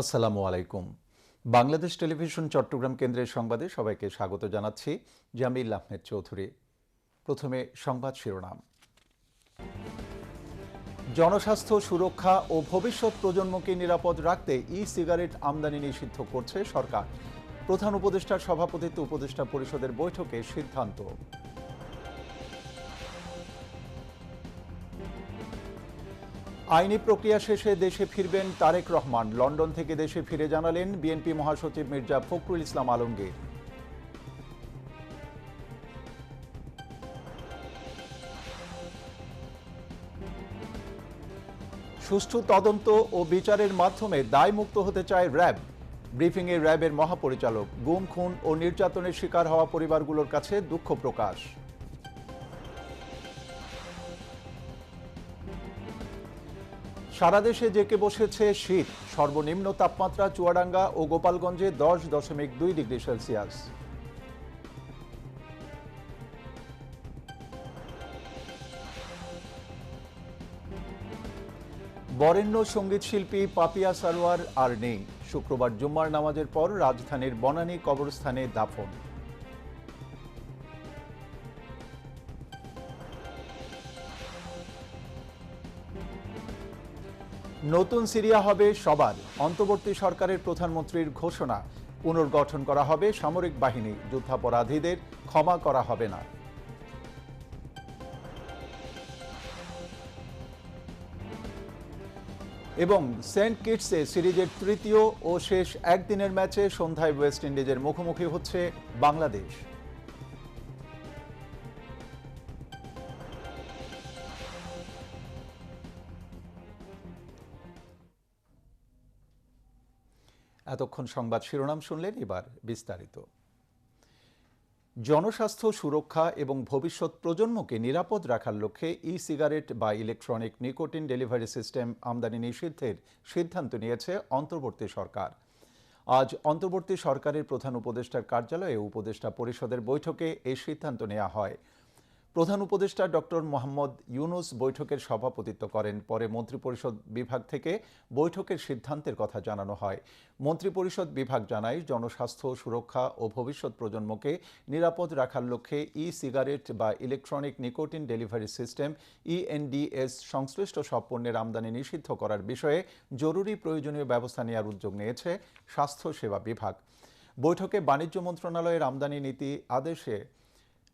আসসালামু আলাইকুম। বাংলাদেশ টেলিভিশন চট্টগ্রাম কেন্দ্রের সংবাদে সবাইকে স্বাগত জানাচ্ছি, জামিল আহমেদ চৌধুরী। প্রথমে সংবাদ শিরোনাম। জনস্বাস্থ্য সুরক্ষা ও ভবিষ্যৎ প্রজন্মকে নিরাপদ রাখতে ই সিগারেট আমদানি নিষিদ্ধ করছে সরকার। প্রধান উপদেষ্টার সভাপতিত্বে উপদেষ্টা পরিষদের বৈঠকে সিদ্ধান্ত। আইনি প্রক্রিয়া শেষে দেশে ফিরবেন তারেক রহমান। লন্ডন থেকে দেশে ফিরে জানালেন বিএনপি মহাসচিব মির্জা ফখরুল ইসলাম আলমগীর। সুষ্ঠু তদন্ত ও বিচারের মাধ্যমে দায়মুক্ত হতে চায় র্যাব। ব্রিফিংয়ে র্যাবের মহাপরিচালক, গুম, খুন ও নির্যাতনের শিকার হওয়া পরিবারগুলোর কাছে দুঃখ প্রকাশ। সারা দেশে জেকে বসেছে শীত। সর্বনিম্ন তাপমাত্রা চুয়াডাঙ্গা ও গোপালগঞ্জে দশ দশমিক দুই ডিগ্রি সেলসিয়াস। বরেণ্য সংগীত শিল্পী পাপিয়া সারোয়ার আর নেই। শুক্রবার জুম্মার নামাজের পর রাজধানীর বনানী কবরস্থানে দাফন। নতুন সিরিয়া হবে সবার। অন্তর্বর্তী সরকারের প্রধানমন্ত্রীর ঘোষণা। পুনর্গঠন করা হবে সামরিক বাহিনী। যুদ্ধাপরাধীদের ক্ষমা করা হবে না। এবং সেন্ট কিটসে সিরিজের তৃতীয় ও শেষ একদিনের ম্যাচে সন্ধ্যায় ওয়েস্ট ইন্ডিজের মুখোমুখি হচ্ছে বাংলাদেশ। এতক্ষণ সংবাদ শিরোনাম শুনলেন এবার বিস্তারিত। জনস্বাস্থ্য সুরক্ষা এবং ভবিষ্যৎ প্রজন্মকে নিরাপদ রাখার লক্ষ্যে ই সিগারেট বা ইলেকট্রনিক নিকোটিন ডেলিভারি সিস্টেম আমদানি নিষিদ্ধের সিদ্ধান্ত নিয়েছে অন্তর্বর্তী সরকার। আজ অন্তর্বর্তী সরকারের প্রধান উপদেষ্টার কার্যালয়ে উপদেষ্টা পরিষদের বৈঠকে এই সিদ্ধান্ত নেওয়া হয়। প্রধান উপদেষ্টা ডক্টর মোহাম্মদ ইউনুস বৈঠকের সভাপতিত্ব করেন। পরে মন্ত্রিপরিষদ বিভাগ থেকে বৈঠকের সিদ্ধান্তের কথা জানানো হয়। মন্ত্রিপরিষদ বিভাগ জানায়, জনস্বাস্থ্য, সুরক্ষা ও ভবিষ্যৎ প্রজন্মকে নিরাপদ রাখার লক্ষ্যে ই সিগারেট বা electronic nicotine delivery system, ENDS সংশ্লিষ্ট সব পণ্যের আমদানি নিষিদ্ধ করার বিষয়ে জরুরি প্রয়োজনীয় ব্যবস্থা নেওয়ার উদ্যোগ নিয়েছে স্বাস্থ্য সেবা বিভাগ। বৈঠকে বাণিজ্য মন্ত্রণালয়ের আমদানি নীতি আদেশে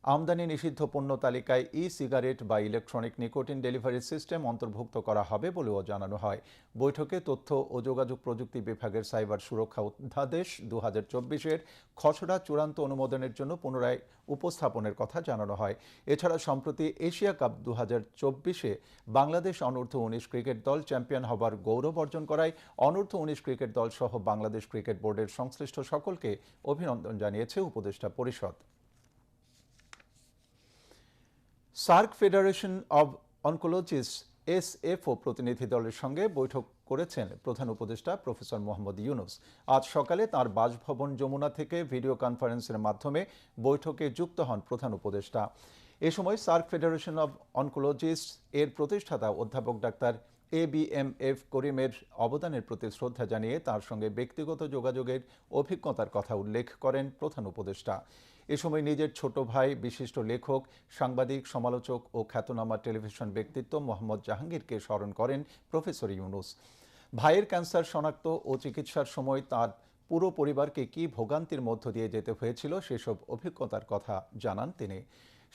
আমদানি নিষিদ্ধ পণ্য তালিকায় ই সিগারেট বা ইলেকট্রনিক নিকোটিন ডেলিভারি সিস্টেম অন্তর্ভুক্ত করা হবে বলেও জানানো হয়। বৈঠকে তথ্য ও যোগাযোগ প্রযুক্তি বিভাগের সাইবার সুরক্ষা অধ্যাদেশ দু হাজার চব্বিশের খসড়া চূড়ান্ত অনুমোদনের জন্য পুনরায় উপস্থাপনের কথা জানানো হয়। এছাড়া সম্প্রতি এশিয়া কাপ দু হাজার চব্বিশে বাংলাদেশ অনূর্ধ্ব উনিশ ক্রিকেট দল চ্যাম্পিয়ন হবার গৌরব অর্জন করায় অনূর্ধ্ব উনিশ ক্রিকেট দল সহ বাংলাদেশ ক্রিকেট বোর্ডের সংশ্লিষ্ট সকলকে অভিনন্দন জানিয়েছে উপদেষ্টা পরিষদ। SAARC federation of oncologists SFO প্রতিনিধি দলের সঙ্গে বৈঠক করেছেন প্রধান উপদেষ্টা প্রফেসর মোহাম্মদ ইউনুস। আজ সকালে তার বাসভবন যমুনা থেকে ভিডিও কনফারেন্সের মাধ্যমে বৈঠকে যুক্ত হন প্রধান উপদেষ্টা। এ সময় সার্ক ফেডারেশন অব অনকোলজিস্ট এর প্রতিষ্ঠাতা অধ্যাপক doctor A B M F করিমের অবদানের প্রতি শ্রদ্ধা জানিয়ে তার সঙ্গে ব্যক্তিগত যোগাযোগের অভিজ্ঞতার কথা উল্লেখ করেন প্রধান উপদেষ্টা। এ সময় নিজের ছোট ভাই, বিশিষ্ট লেখক, সাংবাদিক, সমালোচক ও খ্যাতনামা টেলিভিশন ব্যক্তিত্ব মোহাম্মদ জাহাঙ্গীরকে স্মরণ করেন প্রফেসর ইউনুস। ভাইয়ের ক্যান্সার শনাক্ত ও চিকিৎসার সময় তার পুরো পরিবারকে কি ভোগান্তির মধ্য দিয়ে যেতে হয়েছিল সেসব অভিজ্ঞতার কথা জানান তিনি।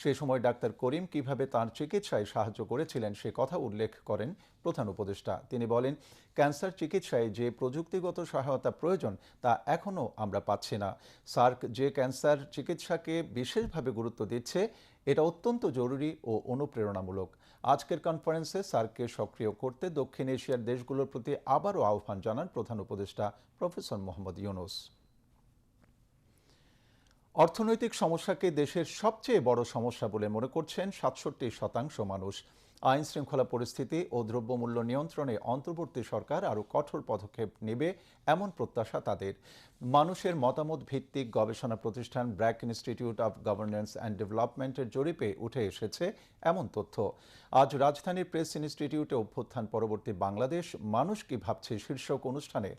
সে সময় ডাক্তার করিম কীভাবে তার চিকিৎসায় সাহায্য করেছিলেন সে কথা উল্লেখ করেন প্রধান উপদেষ্টা। তিনি বলেন, ক্যান্সার চিকিৎসায় যে প্রযুক্তিগত সহায়তা প্রয়োজন তা এখনও আমরা পাচ্ছি না। সার্ক যে ক্যান্সার চিকিৎসাকে বিশেষভাবে গুরুত্ব দিচ্ছে, এটা অত্যন্ত জরুরি ও অনুপ্রেরণামূলক। আজকের কনফারেন্সে সার্ককে সক্রিয় করতে দক্ষিণ এশিয়ার দেশগুলোর প্রতি আবারও আহ্বান জানান প্রধান উপদেষ্টা প্রফেসর মোহাম্মদ ইউনুস। অর্থনৈতিক সমস্যাকে দেশের সবচেয়ে বড় সমস্যা বলে মনে করছেন সাতষট্টি শতাংশ মানুষ। আইন শৃঙ্খলা পরিস্থিতি ও দ্রব্যমূল্য নিয়ন্ত্রণে অন্তর্বর্তী সরকার আরও কঠোর পদক্ষেপ নেবে এমন প্রত্যাশা তাদের। মানুষের মতামত ভিত্তিক গবেষণা প্রতিষ্ঠান BRAC institute of governance and ডেভেলপমেন্টের জরিপে উঠে এসেছে এমন তথ্য। আজ রাজধানীর প্রেস ইনস্টিটিউটে অভ্যুত্থান পরবর্তী বাংলাদেশ। মানুষ কি ভাবছে শীর্ষক অনুষ্ঠানে?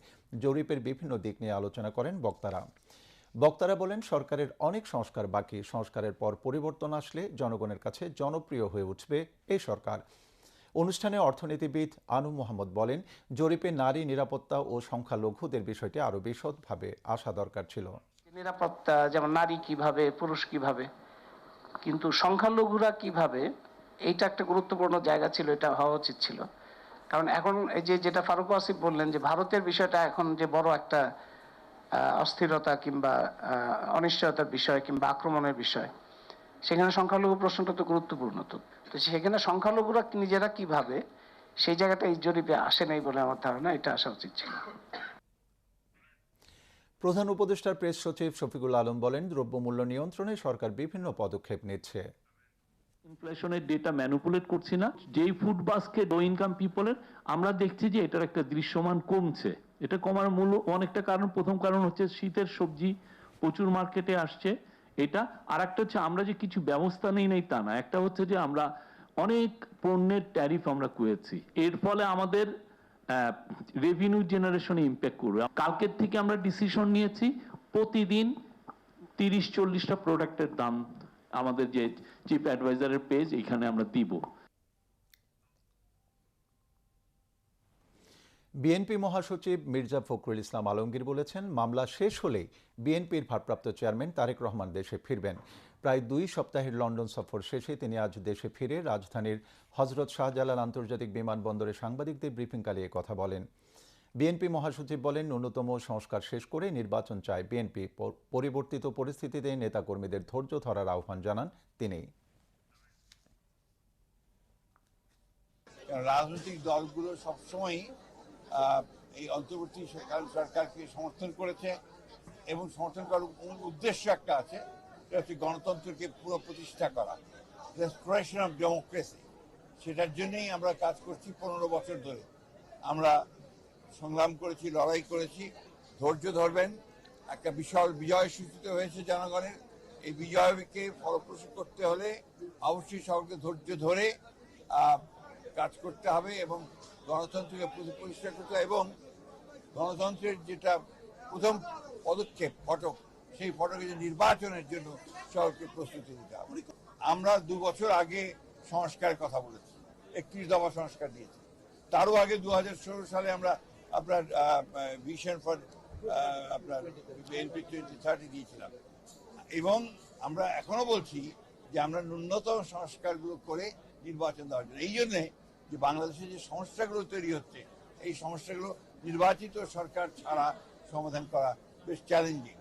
জরিপের বিভিন্ন দিক নিয়ে আলোচনা করেন বক্তারা। বক্তারা বলেন, সরকারের অনেক সংস্কার বাকি। সংস্কারের পর পরিবর্তন আসলে জনগণের কাছে জনপ্রিয় হয়ে উঠবে এই সরকার। অনুষ্ঠানে অর্থনীতিবিদ আনু মোহাম্মদ বলেন, জরিপে নারী নিরাপত্তা ও সংখ্যালঘুদের বিষয়টি আরও বিশদভাবে আসা দরকার ছিল। নিরাপত্তা, যেমন নারী কীভাবে, পুরুষ কীভাবে, কিন্তু সংখ্যালঘুরা কীভাবে, এইটা একটা গুরুত্বপূর্ণ জায়গা ছিল, এটা হওয়া উচিত ছিল। কারণ এখন এই যে, যেটা ফারুক আসিফ বললেন যে, ভারতের বিষয়টা এখন যে বড় একটা অস্থিরতা কিংবা আহ, অনিশ্চয়তার বিষয় কিংবা আক্রমণের বিষয় সেখানে সংখ্যালঘু প্রশ্নটা তো গুরুত্বপূর্ণ তো। তো সেখানে সংখ্যালঘুরা নিজেরা কীভাবে সেই জায়গাটা এই জরিপে আসে নাই বলে আমার ধারণা এটা আসা উচিত ছিল। প্রধান উপদেষ্টার প্রেস সচিব শফিকুল আলম বলেন দ্রব্যমূল্য নিয়ন্ত্রণে সরকার বিভিন্ন পদক্ষেপ নিচ্ছে। ইনফ্লেশনের ডেটা ম্যানুপুলেট করছি না যেই ফুড বাস্কেট লো ইনকাম পিপলের আমরা দেখছি যে এটার একটা দৃশ্যমান কমছে। এটা কমার মূল অনেকটা কারণ। প্রথম কারণ হচ্ছে শীতের সবজি প্রচুর মার্কেটে আসছে। এটা আর একটা হচ্ছে আমরা যে কিছু ব্যবস্থা নেই নেই তা না। একটা হচ্ছে যে আমরা অনেক পণ্যের ট্যারিফ আমরা কুয়েছি। এর ফলে আমাদের রেভিনিউ জেনারেশনে ইম্প্যাক্ট করবে। কালকের থেকে আমরা ডিসিশন নিয়েছি, প্রতিদিন তিরিশ চল্লিশটা প্রোডাক্টের দাম আমাদের যে চিফ অ্যাডভাইজারের পেজ এখানে আমরা দিব। বিএনপি মহাসচিব মির্জা ফখরুল ইসলাম আলমগীর বলেছেন, মামলা শেষ হলেই বিএনপির ভারপ্রাপ্ত চেয়ারম্যান তারেক রহমান দেশে ফিরবেন। প্রায় দুই সপ্তাহের লন্ডন সফর শেষে তিনি আজ দেশে ফিরে রাজধানীর হজরত শাহজালাল আন্তর্জাতিক বিমানবন্দরে সাংবাদিকদের ব্রিফিংকালে কথা বলেন। বিএনপি মহাসচিব বলেন, ন্যূনতম সংস্কার শেষ করে নির্বাচন চায় বিএনপি। পরিবর্তিত পরিস্থিতিতে নেতাকর্মীদের ধৈর্য ধরার আহ্বান জানান তিনি। রাজনৈতিক দলগুলো সবসময়ই এই অন্তর্বর্তী সরকার, সরকারকে সমর্থন করেছে এবং সমর্থন করার উদ্দেশ্য একটা আছে, সেটা হচ্ছে গণতন্ত্রকে পুরো প্রতিষ্ঠা করা রেস্টোরেশন অফ ডেমোক্রেসি সেটার জন্যেই আমরা কাজ করছি পনেরো বছর ধরে। আমরা সংগ্রাম করেছি, লড়াই করেছি, ধৈর্য ধরবেন। একটা বিশাল বিজয় সূচিত হয়েছে জনগণের। এই বিজয়কে ফলপ্রসূ করতে হলে অবশ্যই সকলকে ধৈর্য ধরে কাজ করতে হবে এবং গণতন্ত্রকে পরিষ্কার করতে এবং গণতন্ত্রের যেটা প্রথম পদক্ষেপ, ফটক, সেই ফটকে যে নির্বাচনের জন্য সকলকে প্রস্তুতি নিতে হবে। আমরা দু বছর আগে সংস্কারের কথা বলেছি, একত্রিশ দফা সংস্কার দিয়েছি। তারও আগে দু হাজার ষোলো সালে আমরা আপনার ভিশন ফর আপনার বিএনপি টোয়েন্টি থার্টি দিয়েছিলাম। এবং আমরা এখনও বলছি যে আমরা ন্যূনতম সংস্কারগুলো করে নির্বাচন দেওয়ার জন্য। এই জন্যে যে বাংলাদেশে যে সমস্যাগুলো তৈরি হচ্ছে, এই সমস্যাগুলো নির্বাচিত সরকার ছাড়া সমাধান করা বেশ চ্যালেঞ্জিং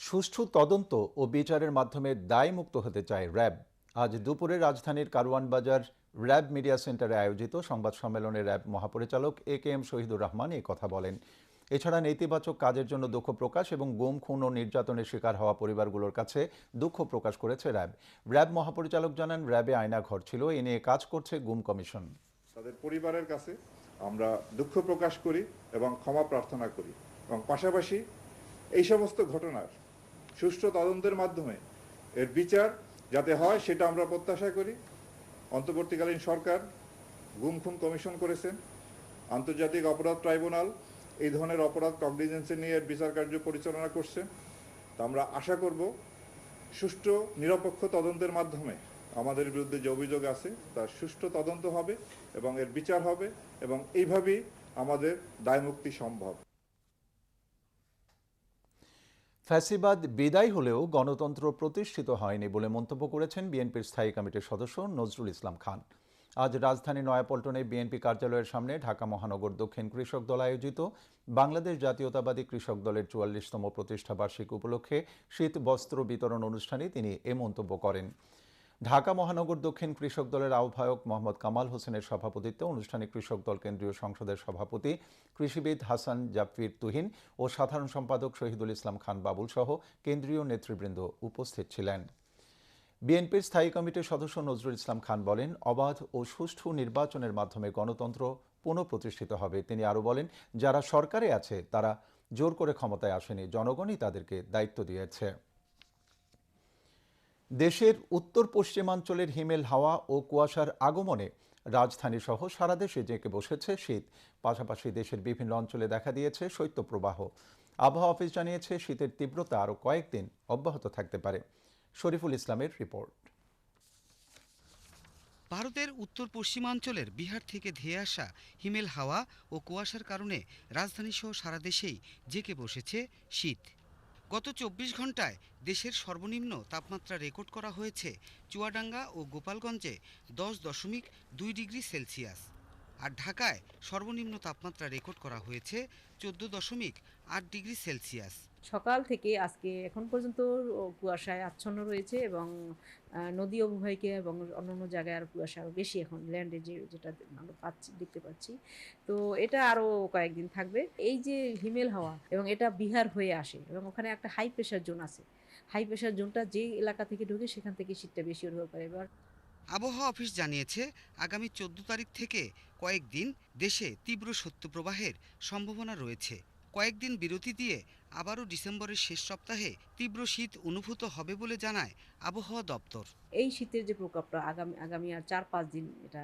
সুষ্ঠু তদন্ত ও বিচারের মাধ্যমে দায়মুক্ত হতে চায় র্যাব। আজ দুপুরে রাজধানীর কারওয়ান বাজার র্যাব মিডিয়া সেন্টারে আয়োজিত সংবাদ সম্মেলনে র্যাব মহাপরিচালক A K M Shahidur Rahman এই কথা বলেন। এছাড়া নেতিবাচক কাজের জন্য দুঃখ প্রকাশ এবং গুম, খুন ও নির্যাতনের শিকার হওয়া পরিবারগুলোর কাছে দুঃখ প্রকাশ করেছে র্যাব। র্যাব মহাপরিচালক জানান, র্যাবে আয়না ঘর ছিল, এ নিয়ে কাজ করছে গুম কমিশন। তাদের পরিবারের কাছে আমরা দুঃখ প্রকাশ করি এবং ক্ষমা প্রার্থনা করি এবং পাশাপাশি এই সমস্ত ঘটনার সুষ্ঠু তদন্তের মাধ্যমে এর বিচার যাতে হয় সেটা আমরা প্রত্যাশা করি। অন্তর্বর্তীকালীন সরকার গুম, খুন কমিশন করেছেন। আন্তর্জাতিক অপরাধ ট্রাইব্যুনাল এই ধরনের অপরাধ কগনিজেন্সে নিয়ে বিচার কার্য পরিচালনা করছে। তা আমরা আশা করব, সুষ্ঠু, নিরপেক্ষ তদন্তের মাধ্যমে আমাদের বিরুদ্ধে যে অভিযোগ আছে তার সুষ্ঠু তদন্ত হবে এবং এর বিচার হবে এবং এইভাবেই আমাদের দায়মুক্তি সম্ভব। ফ্যাসিবাদ বিদায় হলেও গণতন্ত্র প্রতিষ্ঠিত হয়নি বলে মন্তব্য করেছেন বিএনপির স্থায়ী কমিটির সদস্য নজরুল ইসলাম খান। আজ রাজধানী নয়াপল্টনে বিএনপি কার্যালয়ের সামনে ঢাকা মহানগর দক্ষিণ কৃষক দল আয়োজিত বাংলাদেশ জাতীয়তাবাদী কৃষক দলের চুয়াল্লিশতম প্রতিষ্ঠা বার্ষিকী উপলক্ষে শীত বস্ত্র বিতরণ অনুষ্ঠানে তিনি এ মন্তব্য করেন। ঢাকা মহানগর দক্ষিণ কৃষক দলের আহ্বায়ক মোহাম্মদ কামাল হোসেনের সভাপতিত্বে অনুষ্ঠানে কৃষক দল কেন্দ্রীয় সংসদের সভাপতি কৃষিবিদ হাসান জাফির তুহিন ও সাধারণ সম্পাদক শহীদুল ইসলাম খান বাবুল সহ কেন্দ্রীয় নেতৃবৃন্দ উপস্থিত ছিলেন। বিএনপির স্থায়ী কমিটির সদস্য নজরুল ইসলাম খান বলেন, অবাধ ও সুষ্ঠু নির্বাচনের মাধ্যমে গণতন্ত্র পুনঃপ্রতিষ্ঠিত হবে। তিনি আরও বলেন, যারা সরকারে আছে, তারা জোর করে ক্ষমতায় আসেনি। জনগণই তাদেরকে দায়িত্ব দিয়েছে। দেশের উত্তর পশ্চিমাঞ্চলের হিমেল হাওয়া ও কুয়াশার আগমনে রাজধানী সহ সারা দেশে জেঁকে বসেছে শীত। পাশাপাশি দেশের বিভিন্ন অঞ্চলে দেখা দিয়েছে শৈত্যপ্রবাহ। আবহাওয়া অফিস জানিয়েছে, শীতের তীব্রতা আরও কয়েকদিন অব্যাহত থাকতে পারে। শরীফুল ইসলামের রিপোর্ট। ভারতের উত্তর পশ্চিমাঞ্চলের বিহার থেকে ধেয়ে আসা হিমেল হাওয়া ও কুয়াশার কারণে রাজধানীসহ সারা দেশেই জেঁকে বসেছে শীত। গত চব্বিশ ঘন্টায় দেশের সর্বনিম্ন তাপমাত্রা রেকর্ড করা হয়েছে চুয়াডাঙ্গা ও গোপালগঞ্জে দশ দশমিক দুই ডিগ্রি সেলসিয়াস। আর ঢাকায় সর্বনিম্ন তাপমাত্রা রেকর্ড করা হয়েছে চোদ্দ দশমিক আট ডিগ্রি সেলসিয়াস। সকাল থেকে আজকে এখন পর্যন্ত কুয়াশায় আচ্ছন্ন রয়েছে এবং নদী অববাহিকা এবং অন্যান্য জায়গায় আর কুয়াশা আরও বেশি এখন ল্যান্ডে যে, যেটা আমরা পাচ্ছি, দেখতে পাচ্ছি। তো এটা আরও কয়েকদিন থাকবে। এই যে হিমেল হাওয়া এবং এটা বিহার হয়ে আসে এবং ওখানে একটা হাই প্রেশার জোন আছে। হাই প্রেশার জোনটা যে এলাকা থেকে ঢুকে সেখান থেকে শীতটা বেশি অনুভব করে। এবার আবহাওয়া অফিস জানিয়েছে, আগামী চোদ্দ তারিখ থেকে কয়েকদিন দেশে তীব্র শৈত্যপ্রবাহের সম্ভাবনা রয়েছে। কয়েকদিন বিরতি দিয়ে আবারও ডিসেম্বরের শেষ সপ্তাহে তীব্র শীত অনুভূত হবে বলে জানায় আবহাওয়া দপ্তর। এই শীতের যে প্রকোপটা আগামী আগামী আর চার পাঁচ দিন এটা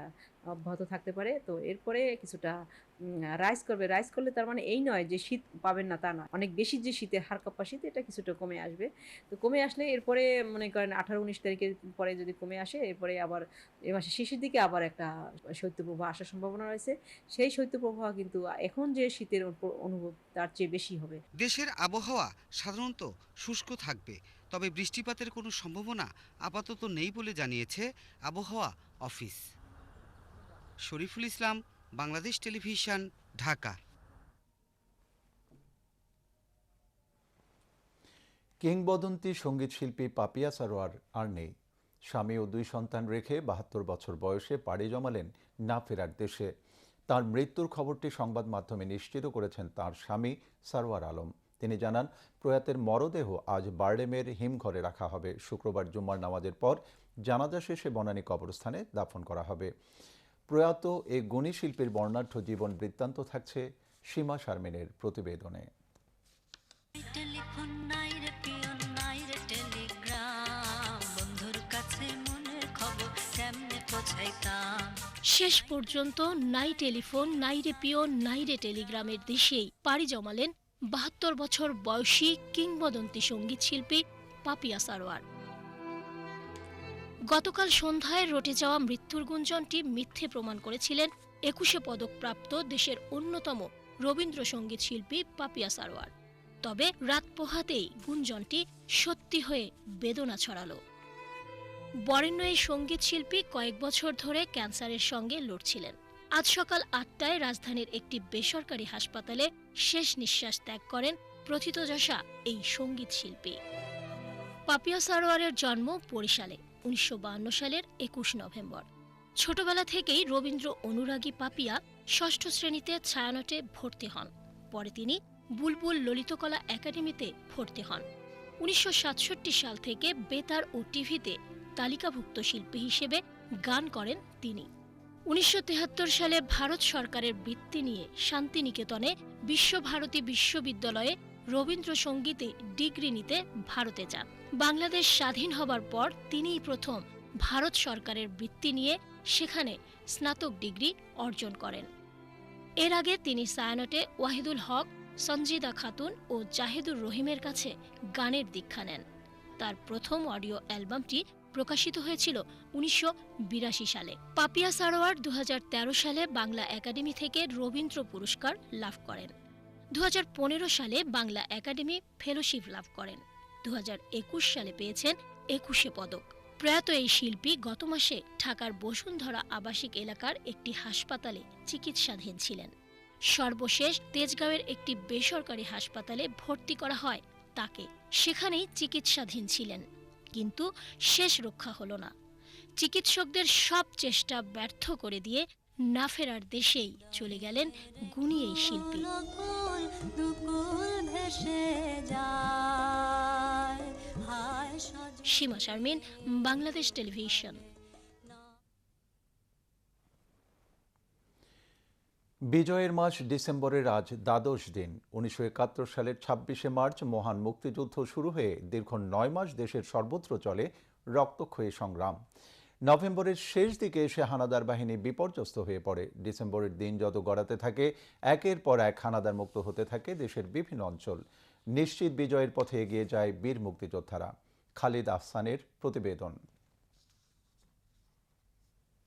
অব্যাহত থাকতে পারে। তো এরপরে কিছুটা রাইজ করবে। রাইজ করলে তার মানে এই নয় যে শীত পাবেন না তা নয়। অনেক বেশি যে শীতের হার কাপ্পা শীত এটা কিছুটা কমে আসবে। তো কমে আসলে এরপরে মনে করেন আঠারো, উনিশ তারিখের পরে যদি কমে আসে, এরপরে আবার এ মাসের শেষের দিকে আবার একটা শৈত্যপ্রবাহ আসার সম্ভাবনা রয়েছে। সেই শৈত্যপ্রবাহ কিন্তু এখন যে শীতের অনুভব, তার চেয়ে বেশি হবে। দেশের আবহাওয়া সাধারণত শুষ্ক থাকবে, তবে বৃষ্টিপাতের কোনো সম্ভাবনা আপাতত নেই বলে জানিয়েছে আবহাওয়া অফিস। শরীফুল ইসলাম বাংলাদেশ টেলিভিশন, ঢাকা। কিংবদন্তি সংগীত শিল্পী পাপিয়া সারোয়ার আর নেই। স্বামী ও দুই সন্তান রেখে বাহাত্তর বছর বয়সে পাড়ি জমালেন না ফেরার দেশে। তার মৃত্যুর খবরটি সংবাদ মাধ্যমে নিশ্চিত করেছেন তার স্বামী সারোয়ার আলম। তিনি জানান, প্রয়াতের মরদেহ আজ বার্ডেমের হিমঘরে রাখা হবে। শুক্রবার জুম্মার নামাজের পর জানাজা শেষে বনানী কবরস্থানে দাফন করা হবে। প্রয়াত এ গুণী শিল্পীর বর্ণাঢ্য জীবন বৃত্তান্ত থাকছে সীমা শারমিনের প্রতিবেদনে। টেলিফোন নাই রে পিয়ন নাই রে টেলিগ্রাম। বন্ধুর কাছে মনের খবর কেমনে শেষ পর্যন্ত নাই টেলিফোন নাই রে পিয়ন নাই রে টেলিগ্রামের দেশেই পাড়ি জমালেন বাহাত্তর বছর বয়সী কিংবদন্তি সংগীত শিল্পী পাপিয়া সারোয়ার। গতকাল সন্ধ্যায় রটে যাওয়া মৃত্যুর গুঞ্জনটি মিথ্যে প্রমাণ করেছিলেন একুশে পদকপ্রাপ্ত দেশের অন্যতম রবীন্দ্রসঙ্গীত শিল্পী পাপিয়া সারোয়ার। তবে রাত পোহাতেই গুঞ্জনটি সত্যি হয়ে বেদনা ছড়ালো। বরেণ্য এই সংগীত শিল্পী কয়েক বছর ধরে ক্যান্সারের সঙ্গে লড়ছিলেন। আজ সকাল আটটায় রাজধানীর একটি বেসরকারি হাসপাতালে শেষ নিঃশ্বাস ত্যাগ করেন প্রথিতযশা এই সংগীত শিল্পী। পাপিয়া সারোয়ারের জন্ম বরিশালে। উনিশশো সালের একুশ নভেম্বর। ছোটবেলা থেকেই রবীন্দ্র অনুরাগী পাপিয়া ষষ্ঠ শ্রেণীতে ছায়ানটে ভর্তি হন। পরে তিনি বুলবুল ললিতকলা একাডেমিতে ভর্তি হন। উনিশশো সাল থেকে বেতার ও টিভিতে তালিকাভুক্ত শিল্পী হিসেবে গান করেন তিনি। উনিশশো সালে ভারত সরকারের বৃত্তি নিয়ে শান্তিনিকেতনে বিশ্বভারতী বিশ্ববিদ্যালয়ে রবীন্দ্রসঙ্গীতে ডিগ্রি নিতে ভারতে যান। বাংলাদেশ স্বাধীন হবার পর তিনিই প্রথম ভারত সরকারের বৃত্তি নিয়ে সেখানে স্নাতক ডিগ্রি অর্জন করেন। এর আগে তিনি সায়ানটে ওয়াহিদুল হক, সঞ্জিদা খাতুন ও জাহিদুর রহিমের কাছে গানের দীক্ষা নেন। তার প্রথম অডিও অ্যালবামটি প্রকাশিত হয়েছিল উনিশশো বিরাশি সালে। পাপিয়া সারোয়ার দু হাজার তেরো সালে বাংলা একাডেমি থেকে রবীন্দ্র পুরস্কার লাভ করেন। দু হাজার পনেরো সালে বাংলা একাডেমি ফেলোশিপ লাভ করেন। দু হাজার একুশ সালে পেয়েছেন একুশে পদক। প্রয়াত এই শিল্পী গত মাসে ঢাকার বসুন্ধরা আবাসিক এলাকার একটি হাসপাতালে চিকিৎসাধীন ছিলেন। সর্বশেষ তেজগাঁওয়ের একটি বেসরকারি হাসপাতালে ভর্তি করা হয় তাকে। সেখানেই চিকিৎসাধীন ছিলেন। কিন্তু শেষ রক্ষা হলো না। চিকিৎসকদের সব চেষ্টা ব্যর্থ করে দিয়ে না ফেরার দেশেই চলে গেলেন গুণী এই শিল্পী। দুকুল ভেসে যায়। হায় সীমা শারমিন বাংলাদেশ টেলিভিশন। বিজয়ের মাস ডিসেম্বরের আজ দ্বাদশ দিন। উনিশশো একাত্তর সালের ছাব্বিশে মার্চ মহান মুক্তিযুদ্ধ শুরু হয়ে দীর্ঘ নয় মাস দেশের সর্বত্র চলে রক্তক্ষয়ী সংগ্রাম। নভেম্বরের শেষ দিকে এসে হানাদার বাহিনী বিপর্যস্ত হয়ে পড়ে। ডিসেম্বরের দিন যত গড়াতে থাকে, একের পর এক হানাদার মুক্ত হতে থাকে দেশের বিভিন্ন অঞ্চল। নিশ্চিত বিজয়ের পথে এগিয়ে যায় বীর মুক্তিযোদ্ধারা। খালিদ আহসানের প্রতিবেদন।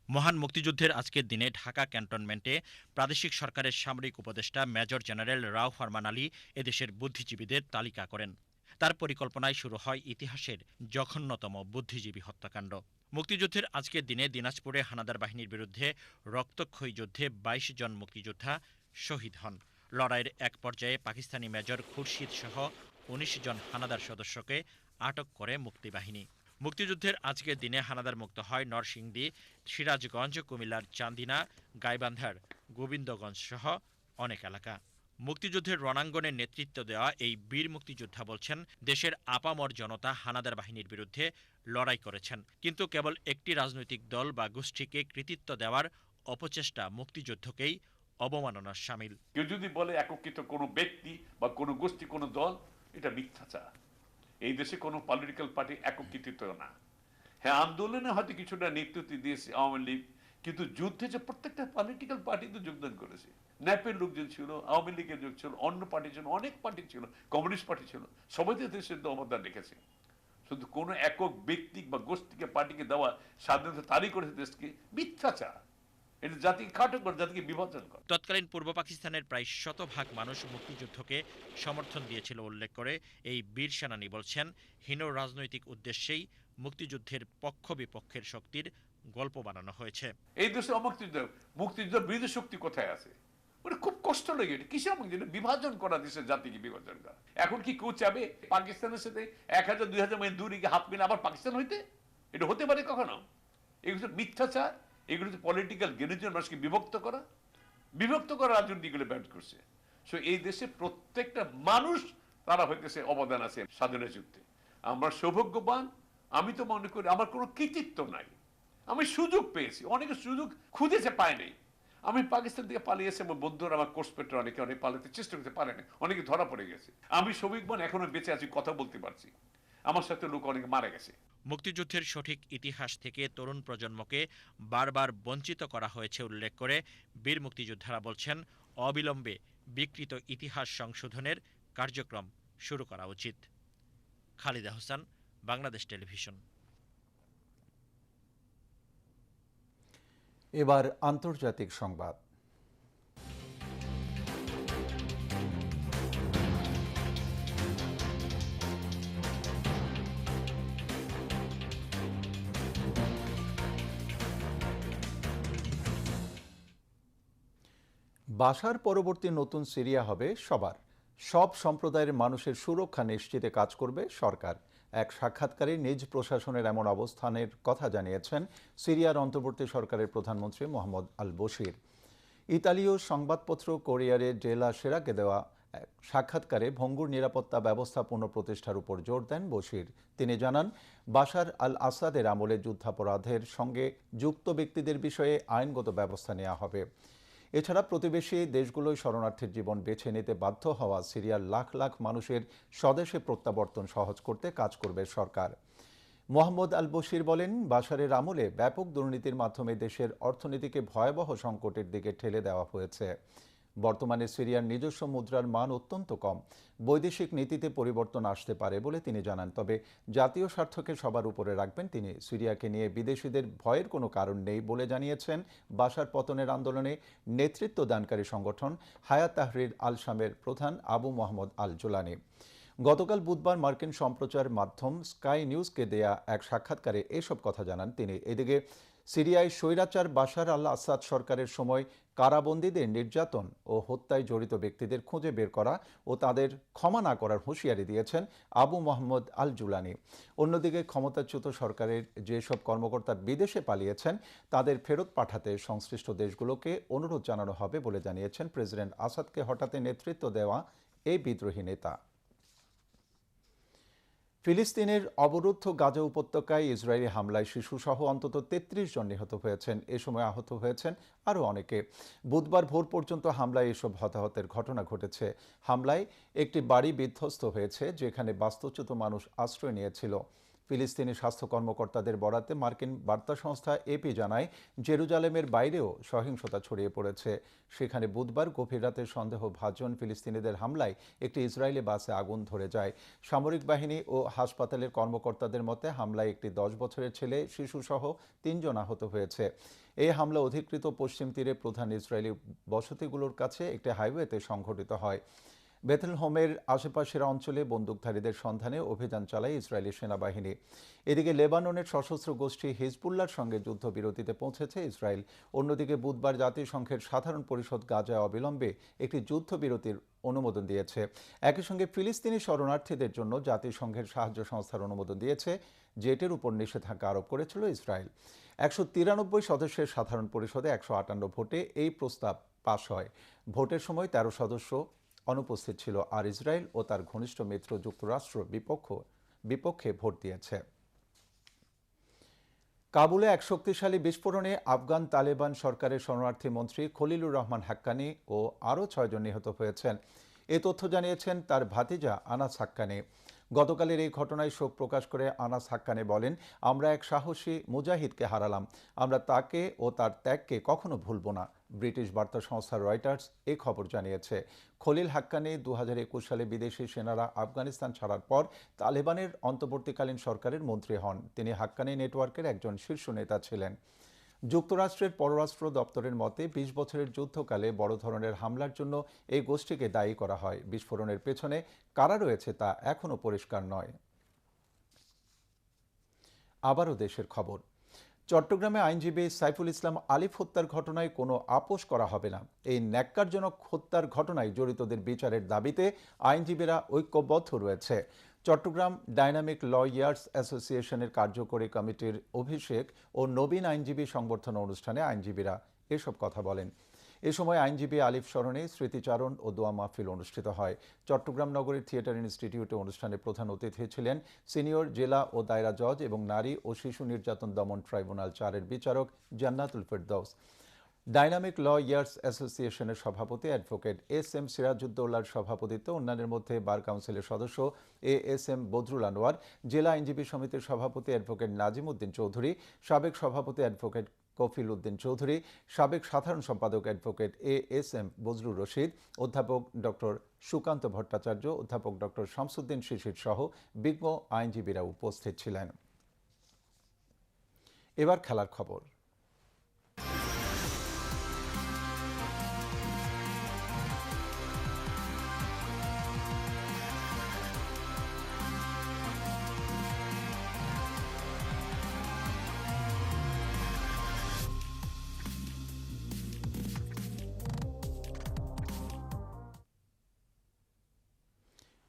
মহান মুক্তিযুদ্ধের আজকের দিনে ঢাকা ক্যান্টনমেন্টে প্রাদেশিক সরকারের সামরিক উপদেষ্টা মেজর জেনারেল রাও ফরমান আলী এদেশের বুদ্ধিজীবীদের তালিকা করেন। তার পরিকল্পনায় শুরু হয় ইতিহাসের জঘন্যতম বুদ্ধিজীবী হত্যাকাণ্ড। মুক্তিযুদ্ধের আজকের দিনে দিনাজপুরে হানাদার বাহিনীর বিরুদ্ধে রক্তক্ষয়ী যুদ্ধে বাইশ জন মুক্তিযোদ্ধা শহীদ হন। লড়াইয়ের এক পর্যায়ে পাকিস্তানি মেজর খুরশিদ সহ উনিশ জন হানাদার সদস্যকে আটক করে মুক্তিবাহিনী। মুক্তিযুদ্ধের আজকের দিনে হানাদার মুক্ত হয় নরসিংদী, সিরাজগঞ্জ, কুমিল্লার চান্দিনা, গাইবান্ধার গোবিন্দগঞ্জ সহ অনেক এলাকা। মুক্তিযুদ্ধের রণাঙ্গনে নেতৃত্ব দেওয়া এই বীর মুক্তিযোদ্ধা বলছেন, দেশের আপামর জনতা হানাদার বাহিনীর বিরুদ্ধে লড়াই করেছেন। কিন্তু কেবল একটি রাজনৈতিক দল বা গোষ্ঠীকে কৃতিত্ব দেওয়ার অপচেষ্টা মুক্তিযুদ্ধকেই অবমাননার সামিল। কেউ যদি বলে একত্রিত কোনো ব্যক্তি বা কোনো গোষ্ঠী, কোনো দল, এটা মিথ্যাচার। এই দেশে কোনো পলিটিক্যাল পার্টি একত্রিত না। হ্যাঁ আন্দোলনে হয়তো কিছুটা নেতৃত্ব দিয়েছে আওয়ামী লীগ, কিন্তু যুদ্ধে যে প্রত্যেকটা পলিটিক্যাল পার্টি তো যোগদান করেছে। ন্যাপের লোকজন ছিল আওয়ামী লীগের লোক ছিল অন্য পার্টি ছিল অনেক পার্টি ছিল কমিউনিস্ট পার্টি ছিল সবাই তো দেশের তো অবদান রেখেছে। শুধু কোনো একক ব্যক্তি বা গোষ্ঠীকে পার্টিকে দেওয়া স্বাধীনতা তারই করেছে দেশকে মিথ্যাচার। এটা জাতিকে খাটো করে জাতিকে বিভাজন করে। তৎকালীন পূর্ব পাকিস্তানের প্রায় শতভাগ মানুষ মুক্তিযুদ্ধকে সমর্থন দিয়েছিল উল্লেখ করে এই বীর সেনানী বলছেন হীন রাজনৈতিক উদ্দেশ্যেই মুক্তিযুদ্ধের পক্ষ বিপক্ষের শক্তির গল্প বানানো হয়েছে। এই দেশে অমুক্তিযুদ্ধ মুক্তিযুদ্ধ বিরোধী শক্তি কোথায় আছে? ওটা খুব কষ্ট লাগে কিসের মুক্তিযুদ্ধ বিভাজন করা দেশের জাতিকে বিভাজন করা এখন কি কেউ চাবে পাকিস্তানের সাথে এক হাজার, দুই হাজার মাইল দূরে গিয়ে হাত মিলে আবার পাকিস্তান হইতে? এটা হতে পারে কখনো? এগুলো মিথ্যাচার, এগুলো হচ্ছে পলিটিক্যাল গেনের মানুষকে বিভক্ত করা। বিভক্ত করা রাজনীতিগুলো ব্যাট করছে। সো এই দেশে প্রত্যেকটা মানুষ তারা হইতেছে অবদান আছে স্বাধীনতা যুদ্ধে। আমরা সৌভাগ্যবান, আমি তো মনে করি আমার কোনো কৃতিত্ব নাই। আমি সুযোগ পেয়েছি, অনেকে সুযোগ খুঁজেছে, পায় নাই। আমি পাকিস্তান থেকে পালিয়ে এসে আমার বন্ধুরা, আমার কোর্স পেটে অনেকে অনেক পালাতে চেষ্টা করতে পারেনি, অনেকে ধরা পড়ে গেছে। আমি সৌভিকবান এখনও বেঁচে আছি, কথা বলতে পারছি। আমার সাথে লোক অনেকে মারা গেছে। মুক্তিযুদ্ধের সঠিক ইতিহাস থেকে তরুণ প্রজন্মকে বারবার বঞ্চিত করা হয়েছে উল্লেখ করে বীর মুক্তিযোদ্ধারা বলছেন, অবিলম্বে বিকৃত ইতিহাস সংশোধনের কার্যক্রম শুরু করা উচিত। খালিদা হোসেন, বাংলাদেশ টেলিভিশন। এবার আন্তর্জাতিক সংবাদ। বাসার পরবর্তী নতুন সিরিয়া হবে সবার। সব সম্প্রদায়ের মানুষের সুরক্ষা নিশ্চিতে কাজ করবে সরকার। এক সাক্ষাৎকারে নিজ প্রশাসনের এমন অবস্থানের কথা জানিয়েছেন সিরিয়ার অন্তর্বর্তী সরকারের প্রধানমন্ত্রী মোহাম্মদ আল বশির। ইতালীয় সংবাদপত্র কোরিয়ারে জেলা সেরাকে দেওয়া সাক্ষাৎকারে ভঙ্গুর নিরাপত্তা ব্যবস্থা পুনঃপ্রতিষ্ঠার উপর জোর দেন বশির। তিনি জানান, বাশার আল আসাদের আমলে যুদ্ধাপরাধের সঙ্গে যুক্ত ব্যক্তিদের বিষয়ে আইনগত ব্যবস্থা নেওয়া হবে। এছাড়া প্রতিবেশী দেশগুলোই শরণার্থীর জীবন বেছে নিতে বাধ্য হওয়া সিরিয়ার লাখ লাখ মানুষের স্বদেশে প্রত্যাবর্তন সহজ করতে কাজ করবে সরকার। মোহাম্মদ আল বশির বলেন, বাশারের আমলে ব্যাপক দুর্নীতির মাধ্যমে দেশের অর্থনীতিকে ভয়াবহ সংকটের দিকে ঠেলে দেওয়া হয়েছে। বর্তমানে সিরিয়ার নিজস্ব মুদ্রার মান অত্যন্ত কম। বৈদেশিক নীতিতে পরিবর্তন আসতে পারে বলে তিনি জানান, তবে জাতীয় স্বার্থকে সবার উপরে রাখবেন তিনি। সিরিয়াকে নিয়ে বিদেশিদের ভয়ের কোনো কারণ নেই বলে জানিয়েছেন বাসার পতনের আন্দোলনে নেতৃত্ব দানকারী সংগঠন হায়াত তাহরির আল শামের প্রধান আবু মোহাম্মদ আল জোলানি গতকাল বুধবার মার্কিন সম্প্রচার মাধ্যম স্কাই নিউজকে দেয়া এক সাক্ষাৎকারে এসব কথা জানান তিনি। এদিকে সিরিয়ায় স্বৈরাচার বাশার আল আসাদ সরকারের সময় কারাবন্দীদের নির্যাতন ও হত্যায় জড়িত ব্যক্তিদের খুঁজে বের করা ও তাদের ক্ষমা না করার হুঁশিয়ারি দিয়েছেন আবু মোহাম্মদ আল জুলানি। অন্যদিকে ক্ষমতাচ্যুত সরকারের যেসব কর্মকর্তা বিদেশে পালিয়েছেন, তাদের ফেরত পাঠাতে সংশ্লিষ্ট দেশগুলোকে অনুরোধ জানানো হবে বলে জানিয়েছেন প্রেসিডেন্ট আসাদকে হঠাতে নেতৃত্ব দেওয়া এই বিদ্রোহী নেতা। ফিলিস্তিনের অবরুদ্ধ গাজা উপত্যকায় ইসরায়েলি হামলায় শিশুসহ অন্তত তেত্রিশ জন নিহত হয়েছেন। এ সময় আহত হয়েছেন আরও অনেকে। বুধবার ভোর পর্যন্ত হামলায় এসব হতাহতের ঘটনা ঘটেছে। হামলায় একটি বাড়ি বিধ্বস্ত হয়েছে, যেখানে বাস্তুচ্যুত মানুষ আশ্রয় নিয়েছিল। ফিলিস্তিনি স্বাস্থ্য কর্মকর্তাদের বরাতে মার্কিন বার্তা সংস্থা এপি জানায়, জেরুজালেমের বাইরেও সহিংসতা ছড়িয়ে পড়েছে। সেখানে বুধবার গভীর রাতে সন্দেহভাজন ফিলিস্তিনিদের হামলায় একটি ইসরায়েলি বাসে আগুন ধরে যায়। সামরিক বাহিনী ও হাসপাতালের কর্মকর্তাদের মতে, হামলায় একটি দশ বছরের ছেলে, শিশুসহ তিনজন আহত হয়েছে। এই হামলা অধিকৃত পশ্চিম তীরে প্রধান ইসরায়েলি বসতিগুলোর কাছে একটি হাইওয়েতে সংঘটিত হয়। বেথেলহোমের আশেপাশের অঞ্চলে বন্দুকধারীদের সন্ধানে অভিযান চালায় ইসরায়েলি সেনাবাহিনী। এদিকে লেবাননের সশস্ত্র গোষ্ঠী হিজবুল্লার সঙ্গে যুদ্ধবিরতিতে পৌঁছেছে ইসরায়েল। অন্যদিকে বুধবার জাতিসংঘের সাধারণ পরিষদ গাজায় অবিলম্বে একটি যুদ্ধবিরতির অনুমোদন দিয়েছে। একই সঙ্গে ফিলিস্তিনি শরণার্থীদের জন্য জাতিসংঘের সাহায্য সংস্থার অনুমোদন দিয়েছে, জেটের উপর নিষেধাজ্ঞা আরোপ করেছিল ইসরায়েল। একশো তিরানব্বই সদস্যের সাধারণ পরিষদে একশো আটান্ন ভোটে এই প্রস্তাব পাশ হয়। ভোটের সময় তেরো সদস্য অনুপস্থিত ছিল আর ইসরায়েল ও তার ঘনিষ্ঠ মিত্র যুক্তরাষ্ট্র বিপক্ষ, বিপক্ষে ভোট দিয়েছে। কাবুলে এক শক্তিশালী বিস্ফোরণে আফগান তালেবান সরকারের শরণার্থী মন্ত্রী খলিলুর রহমান হাক্কানি ও আরও ছয়জন নিহত হয়েছেন। এ তথ্য জানিয়েছেন তার ভাতিজা আনাস হাক্কানি। গতকালের এই ঘটনায় শোক প্রকাশ করে আনাস হাক্কানে বলেন, আমরা এক সাহসী মুজাহিদকে হারালাম। আমরা তাকে ও তার ত্যাগকে কখনো ভুলব না। ব্রিটিশ বার্তা সংস্থা রয়টার্স এ খবর জানিয়েছে, খলিল হাক্কানি দু হাজার একুশ সালে বিদেশি সেনারা আফগানিস্তান ছাড়ার পর তালেবানের অন্তর্বর্তীকালীন সরকারের মন্ত্রী হন। তিনি হাক্কানি নেটওয়ার্কের একজন শীর্ষ নেতা ছিলেন। যুক্তরাষ্ট্রের পররাষ্ট্র দপ্তরের মতে, বিশ বছরের যুদ্ধকালে বড় ধরনের হামলার জন্য এই গোষ্ঠীকে দায়ী করা হয়। বিস্ফোরণের পেছনে কারা রয়েছে তা এখনও পরিষ্কার নয়। আবারও দেশের খবর। চট্টগ্রামে আইনজীবী সাইফুল ইসলাম আলিফ হত্যার ঘটনায় কোনো আপোষ করা হবে না। এই ন্যাক্কারজনক হত্যার ঘটনায় জড়িতদের বিচারের দাবিতে আইনজীবীরা ঐক্যবদ্ধ রয়েছে। চট্টগ্রাম ডাইনামিক ল ইয়ার্স অ্যাসোসিয়েশনের কার্যকরী কমিটির অভিষেক ও নবীন আইনজীবী সংবর্ধনা অনুষ্ঠানে আইনজীবীরা এসব কথা বলেন। এ সময় আইনজীবী আলিফ স্মরণে স্মৃতিচারণ ও দোয়া মাহফিল অনুষ্ঠিত হয়। চট্টগ্রাম নগরীর থিয়েটার ইনস্টিটিউটে অনুষ্ঠানে প্রধান অতিথি ছিলেন সিনিয়র জেলা ও দায়রা জজ এবং নারী ও শিশু নির্যাতন দমন ট্রাইব্যুনাল চারের বিচারক Jannatul Ferdous. Dynamic lawyers অ্যাসোসিয়েশনের সভাপতি অ্যাডভোকেট এস এম সিরাজউদ্দৌলার সভাপতিত্বে অন্যান্যের মধ্যে বার কাউন্সিলের সদস্য A S M Badrul Anwar, জেলা আইনজীবী সমিতির সভাপতি অ্যাডভোকেট নাজিম উদ্দিন চৌধুরী, সাবেক সভাপতি অ্যাডভোকেট কফিল উদ্দিন চৌধুরী, সাবেক সাধারণ সম্পাদক advocate A S M Bazlur Rashid, অধ্যাপক ডক্টর সুকান্ত ভট্টাচার্য, অধ্যাপক ডক্টর শামসুদ্দিন শিশির সহ বিজ্ঞ আইনজীবীরা উপস্থিত ছিলেন। এবার খেলার খবর।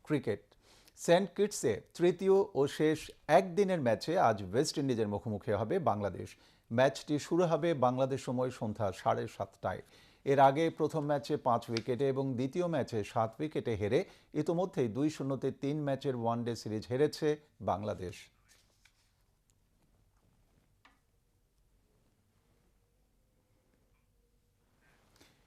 ক্রিকেট। সেন্ট কিটসে তৃতীয় ও শেষ একদিনের ম্যাচে আজ ওয়েস্ট ইন্ডিজের মুখোমুখি হবে বাংলাদেশ। ম্যাচটি শুরু হবে বাংলাদেশ সময় সন্ধ্যা সাড়ে সাতটায়। এর আগে প্রথম ম্যাচে পাঁচ উইকেটে এবং দ্বিতীয় ম্যাচে সাত উইকেটে হেরে ইতোমধ্যেই দুই শূন্যতে তিন ম্যাচের ওয়ান ডে সিরিজ হেরেছে বাংলাদেশ।